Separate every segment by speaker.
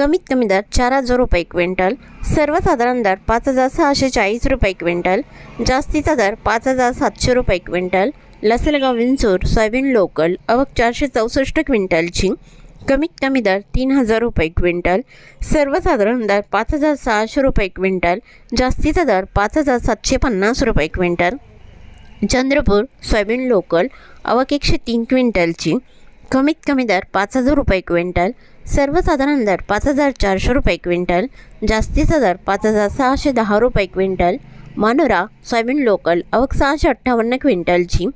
Speaker 1: कमीत कमी दर चार हजार रुपये क्विंटल सर्वसाधारण दर पाच हजार सहाशे चाळीस रुपये क्विंटल जास्तीचा दर पाच हजार सातशे रुपये quintal Lasalgaon Vinchur soybean local अवक चारशे चौसष्ट क्विंटलची कमीत कमी दर तीन हजार रुपये क्विंटल सर्वसाधारण दर पाच हजार सहाशे रुपये क्विंटल जास्तीचा दर पाच हजार सातशे पन्नास रुपये क्विंटल. चंद्रपूर सोयाबीन लोकल अवक एकशे तीन क्विंटलची कमीत कमी दर पाच हजार रुपये क्विंटल सर्वसाधारण दर पाच हजार चारशे रुपये क्विंटल जास्तीचा दर पाच हजार सहाशे दहा रुपये क्विंटल मानोरा सोयाबीन लोकल अवक सहाशे अठ्ठावन्न क्विंटलची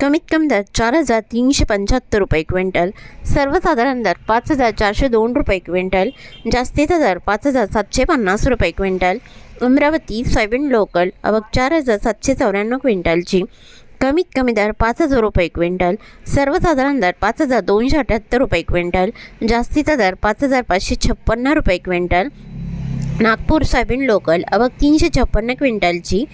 Speaker 1: कमीत कमी दर चार हजार तीनशे पंच्याहत्तर रुपये क्विंटल सर्वसाधारण दर पाच हजार चारशे दोन रुपये क्विंटल जास्तीचा दर पाच हजार सातशे पन्नास रुपये क्विंटल अमरावती सोयाबीन लोकल अवक चार हजार सातशे चौऱ्याण्णव क्विंटलची कमीत कमी दर पाच हजार रुपये क्विंटल सर्वसाधारण दर पाच हजार दोनशे अठ्याहत्तर रुपये क्विंटल जास्तीचा दर पाच हजार पाचशे छप्पन्न रुपये क्विंटल. नागपूर सोयाबीन लोकल अवक तीनशे छप्पन्न क्विंटलची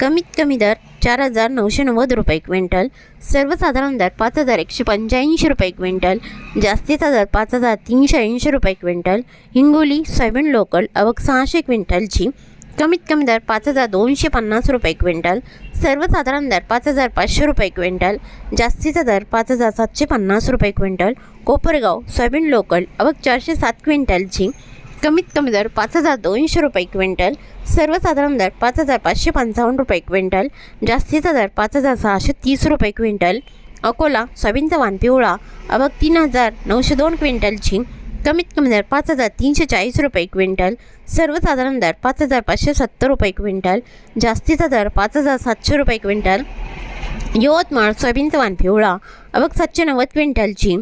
Speaker 1: कमीत कमी दर चार हजार नऊशे नव्वद रुपये क्विंटल सर्वसाधारण दर पाच हजार एकशे पंच्याऐंशी रुपये क्विंटल जास्तीचा दर पाच हजार तीनशे ऐंशी रुपये क्विंटल. हिंगोली सोयाबीन लोकल अवक सहाशे क्विंटलची कमीत कमी दर पाच हजार दोनशे पन्नास रुपये क्विंटल सर्वसाधारण दर पाच हजार पाचशे रुपये क्विंटल जास्तीचा दर पाच हजार सातशे पन्नास रुपये क्विंटल कोपरगाव सोयाबीन लोकल अवघ चारशे सात क्विंटलची कमीत कमी दर पाच हजार दोनशे रुपये क्विंटल सर्वसाधारण दर पाच हजार पाचशे पंचावन्न रुपये क्विंटल जास्तीचा दर पाच हजार सहाशे तीस रुपये क्विंटल अकोला सोयाबीनचा वाण पिवळा अवघ तीन हजार नऊशे दोन क्विंटलची कमीत कमी दर पाच हजार तीनशे चाळीस रुपये क्विंटल. सर्वसाधारण दर पाच हजार पाचशे सत्तर रुपये क्विंटल. जास्तीचा दर पाच हजार सातशे रुपये क्विंटल. यवतमाळ सोयाबीनचा वाण पिवळा. अवघ सातशे नव्वद क्विंटलची.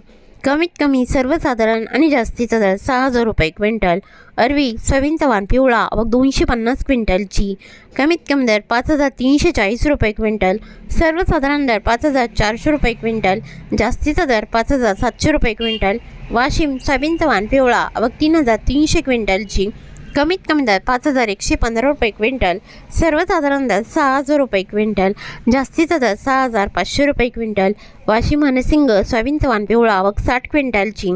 Speaker 1: कमीत कमी सर्वसाधारण आणि जास्तीचा दर सहा हजार रुपये क्विंटल. अरवी सोयाबीनचा पिवळा व दोनशे पन्नास क्विंटलची. कमीत कमी दर पाच हजार तीनशे चाळीस रुपये क्विंटल. सर्वसाधारण दर पाच हजार चारशे रुपये क्विंटल. जास्तीचा दर पाच हजार सातशे रुपये क्विंटल. वाशिम सोयाबीनचा पिवळा व तीन हजार तीनशे क्विंटलची. कमीत कमी दर पाच हजार एकशे पंधरा रुपये क्विंटल सर्वसाधारण दर सहा हजार रुपये क्विंटल जास्तीचा दर सहा हजार पाचशे रुपये क्विंटल वाशिम हनसिंग सोयाबीनचा वाण पिवळा आवक साठ क्विंटलची.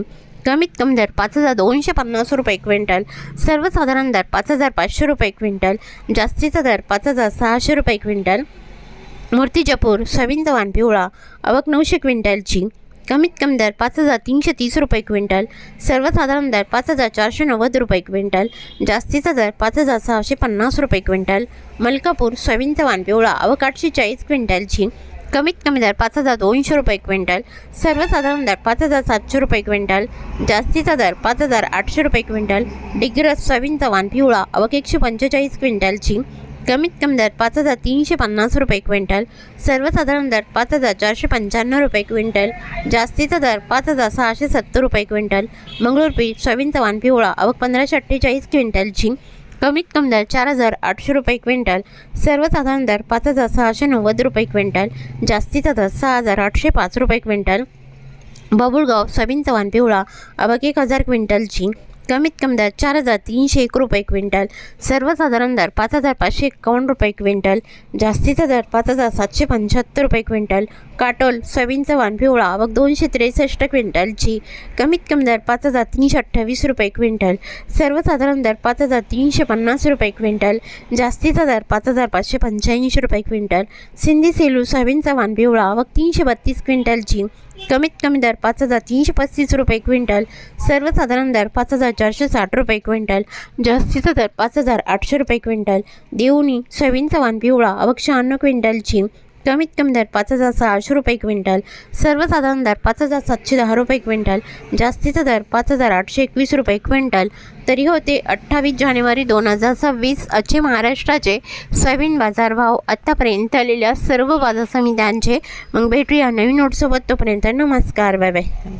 Speaker 1: कमीत कमी दर पाच हजार दोनशे पन्नास रुपये क्विंटल सर्वसाधारण दर पाच हजार पाचशे रुपये क्विंटल जास्तीचा दर पाच हजार सहाशे रुपये क्विंटल. मूर्तिजापूर सोयाबीनचा वाण पिवळा आवक नऊशे क्विंटलची. कमीत कमी दर पाच हजार तीनशे तीस रुपये क्विंटल सर्वसाधारण दर पाच हजार चारशे नव्वद रुपये क्विंटल जास्तीचा दर पाच हजार सहाशे पन्नास रुपये क्विंटल मलकापूर सोयाबीनचा वाण पिवळा अवक आठशे चाळीस क्विंटलची कमीत कमी दर पाच हजार दोनशे रुपये क्विंटल सर्वसाधारण दर पाच हजार सातशे रुपये क्विंटल जास्तीचा दर पाच हजार आठशे रुपये क्विंटल डिग्रस सोयाबीनचा वाण पिवळा अवक एकशे पंचेचाळीस क्विंटलची कमीत कमी दर पाच हजार तीनशे पन्नास रुपये क्विंटल सर्वसाधारण दर पाच हजार चारशे पंच्याण्णव रुपये क्विंटल जास्तीचा दर पाच हजार सहाशे सत्तर रुपये क्विंटल मंगळूरपीठ सोयाबीनचा वाण पिवळा अवक पंधराशे अठ्ठेचाळीस क्विंटल क्विंटलची कमीत कमी दर चार हजार आठशे रुपये क्विंटल सर्वसाधारण दर पाच हजार सहाशे नव्वद रुपये क्विंटल जास्तीचा दर सहा हजार आठशे पाच रुपये क्विंटल बाबुळगाव सोयाबीनचा वाण पिवळा अवक एक हजार क्विंटल क्विंटलची कमीत कमी दर चार हजार तीनशे एक रुपये क्विंटल. सर्वसाधारण दर पाच हजार पाचशे एकावन्न रुपये क्विंटल. जास्तीचा दर पाच हजार सातशे पंच्याहत्तर रुपये क्विंटल. काटोल सोयाबीनचा वाण पिवळा आवक दोनशे त्रेसष्ट क्विंटलची. कमीत कमी दर पाच हजार तीनशे अठ्ठावीस रुपये क्विंटल. सर्वसाधारण दर पाच हजार तीनशे पन्नास रुपये क्विंटल. जास्तीचा दर पाच हजार पाचशे पंच्याऐंशी रुपये क्विंटल. सिंधी सेलू सोयाबीनचा वाण पिवळा आवक तीनशे बत्तीस क्विंटलची. कमीत कमी दर पाच हजार तीनशे पस्तीस रुपये क्विंटल. सर्वसाधारण दर पाच हजार चारशे साठ रुपये क्विंटल जास्तीचा दर पाच हजार आठशे रुपये क्विंटल. देवणी सोयाबीनचा वाण पिवळा अवक्ष अन्न क्विंटलची. कमीत कमी दर पाच हजार सहाशे रुपये क्विंटल. सर्वसाधारण दर पाच हजार सातशे दहा रुपये क्विंटल. जास्तीचा दर पाच हजार आठशे एकवीस रुपये क्विंटल. तरी होते अठ्ठावीस जानेवारी दोन हजार सव्वीस असे महाराष्ट्राचे सोयाबीन बाजारभाव आत्तापर्यंत आलेल्या सर्व बाजार समित्यांचे. मग भेटूया नवीन नोटसोबत तोपर्यंत नमस्कार. Bye bye.